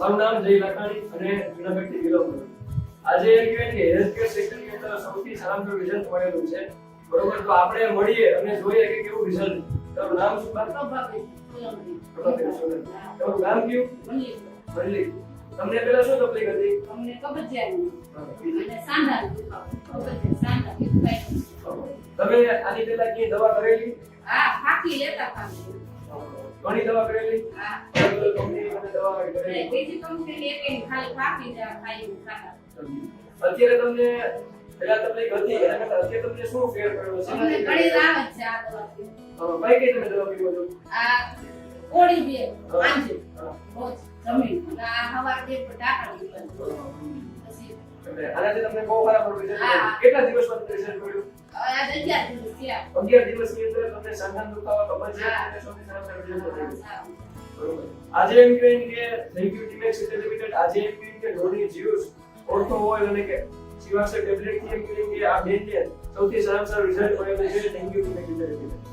મારું નામ જય લખાણી અને જુનાગઢથી બિલોંગ કરું આજે એમ કહેવાય કે હેલ્થ કેર સેક્ટરની અંદર સૌથી સારામાં રિઝલ્ટ મળેલું છે. બરોબર તો આપણે મળીએ અને જોઈએ કે કેવું રિઝલ્ટ તમારું નામ શું. તમારું નામ કયું? મળી. તમને પેલા શું તકલીફ હતી? તમને અને દુખાવો. સાંધા, તમે આની પેલા કઈ દવા કરેલી? હા, ફાંકી લેતા ફાંકી. ઘણી દવા કરેલી? હા. કરેલી બીજી ખાલી ફાંકી જ ખાઈ ખાતા. અત્યારે તમને પેલા તમને હતી અત્યારે તમને શું ફેર પડ્યો છે તમને ઘણી રાહત છે આ દવા કઈ કઈ તમે દવા પીવો છો આ કોળી બે, પાંજે. રોજ જમીન. આ હવાર બે ટાંકા. પછી એટલે આનાથી તમને બહુ ખરાબ. મળ્યું કેટલા દિવસમાં મળ્યું આ અગિયાર દિવસ દિવસની અંદર તમને સાંધાનો દુખાવો કબજિયાત હા. આજે એમ કે થેન્ક યુ લિમિટેડ આજે એમ કહીને કે ધોની જ્યુસ ઓર્થો ઓઇલ અને કે શિવાક્ષર ટેબ્લેટથી કે આ બેનને સૌથી સારામાં સારું રિઝલ્ટ મળેલું છે થેન્ક યુ ટીમેક્સ લિમિટેડ